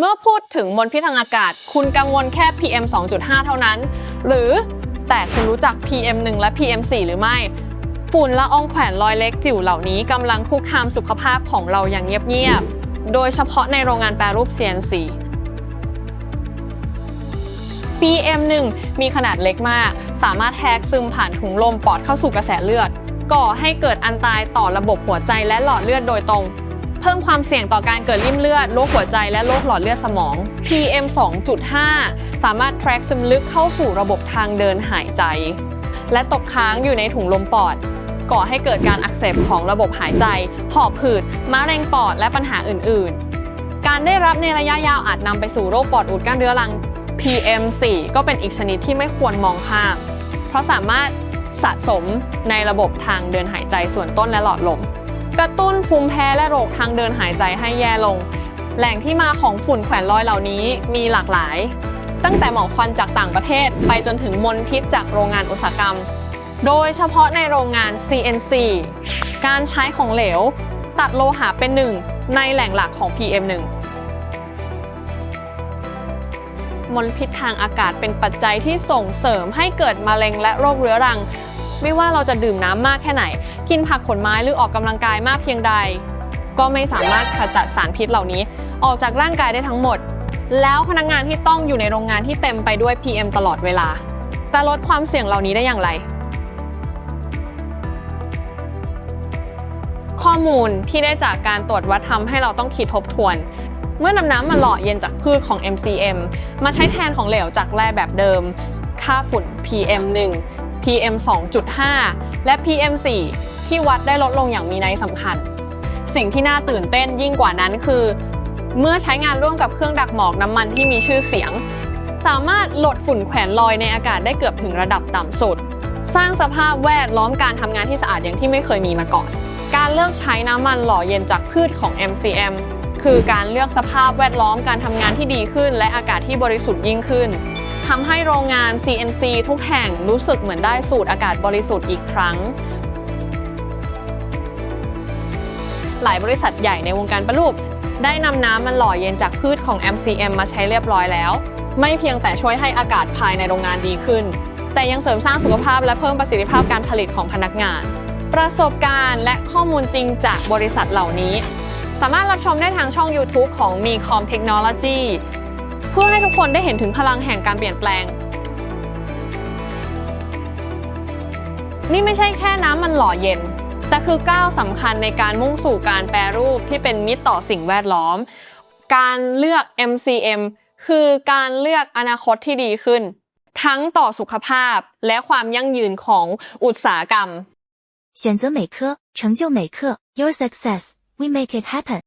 เมื่อพูดถึงมลพิษทางอากาศ คุณกังวลแค่ PM 2.5 เท่านั้น หรือแต่คุณรู้จัก PM 1 และ PM 4 หรือไม่ ฝุ่นละอองแขวนลอยเล็กจิ๋วเหล่านี้กำลังคุกคามสุขภาพของเราอย่างเงียบๆ โดยเฉพาะในโรงงานแปรรูป CNC PM 1มีขนาดเล็กมาก สามารถแทรกซึมผ่านถุงลมปอดเข้าสู่กระแสเลือด ก่อให้เกิดอันตรายต่อระบบหัวใจและหลอดเลือดโดยตรง พิ่มความเสี่ยงต่อการเกิดริ่มเลือดโรคหัวใจและโรคหลอดเลือดสมอง PM 2.5 สามารถแทรกซึมลึกเข้าสู่ระบบทางเดินหายใจ และตกค้างอยู่ในถุงลมปอด ก่อให้เกิดการอักเสบของระบบหายใจ หอบหืดมะเร็งปอดและปัญหาอื่น ๆ การได้รับในระยะยาวอาจนำไปสู่โรคปอดอุดกั้นเรื้อรัง PM4 ก็เป็นอีกชนิดที่ไม่ควรมองข้าม เพราะสามารถสะสมในระบบทางเดินหายใจส่วนต้นและหลอดลม กระตุ้นภูมิแพ้และโรคทางเดินหายใจให้แย่ลง แหล่งที่มาของฝุ่นแขวนลอยเหล่านี้มีหลากหลาย ตั้งแต่หมอกควันจากต่างประเทศไปจนถึงมลพิษจากโรงงานอุตสาหกรรม โดยเฉพาะในโรงงาน CNC การใช้ของเหลว ตัดโลหะเป็นหนึ่งในแหล่งหลักของ PM1 มลพิษทางอากาศเป็นปัจจัยที่ส่งเสริมให้เกิดมะเร็งและโรคเรื้อรัง ไม่ว่าเราจะดื่มน้ำมากแค่ไหน กินผักผลไม้หรือออกกำลังกายมากเพียงใด ก็ไม่สามารถขจัดสารพิษเหล่านี้ ออกจากร่างกายได้ทั้งหมด แล้วพนักงานที่ต้องอยู่ในโรงงานที่เต็มไปด้วย PM ตลอดเวลา จะลดความเสี่ยงเหล่านี้ได้อย่างไร ข้อมูลที่ได้จากการตรวจวัดทำให้เราต้องคิดทบทวนเมื่อนำน้ำมาหล่อเย็นจากพืชของ MCM มาใช้แทนของเหลวจากแร่แบบเดิม ค่าฝุ่น PM 1 PM 2.5 และ PM 4 ที่วัดได้ลดลงอย่างมีนัยสำคัญ สิ่งที่น่าตื่นเต้นยิ่งกว่านั้นคือ เมื่อใช้งานร่วมกับเครื่องดักหมอกน้ำมันที่มีชื่อเสียง สามารถลดฝุ่นแขวนลอยในอากาศได้เกือบถึงระดับต่ำสุด สร้างสภาพแวดล้อมการทำงานที่สะอาดอย่างที่ไม่เคยมีมาก่อน การเลือกใช้น้ำมันหล่อเย็นจากพืชของ MCM คือการเลือกสภาพแวดล้อมการทำงานที่ดีขึ้น และอากาศที่บริสุทธิ์ยิ่งขึ้นทำให้โรงงาน CNC ทุกแห่งรู้สึกเหมือนได้สูดอากาศบริสุทธิ์อีกครั้ง หลายบริษัทใหญ่ในวงการประรูปได้นำน้ำมันหล่อเย็นจากพืชของ MCM มาใช้เรียบร้อยแล้ว ไม่เพียงแต่ช่วยให้อากาศภายในโรงงานดีขึ้น แต่ยังเสริมสร้างสุขภาพและเพิ่มประสิทธิภาพการผลิตของพนักงาน ประสบการณ์และข้อมูลจริงจากบริษัทเหล่านี้ สามารถรับชมได้ทางช่อง YouTube ของ m ี c o m Technology เพื่อให้ทุกคนได้เห็นถึงพลังแห่งการเปลี่ยนแปลง นี่ไม่ใช่แค่น้ำมันหล่อเย็น แต่คือก้าวสำคัญในการมุ่งสู่การแปรรูปที่เป็นมิตรต่อสิ่งแวดล้อม การเลือก MCM คือการเลือกอนาคตที่ดีขึ้น ทั้งต่อสุขภาพและความยั่งยืนของอุตสาหกรรม 选择美科，成就美科，Your success, we make it happen。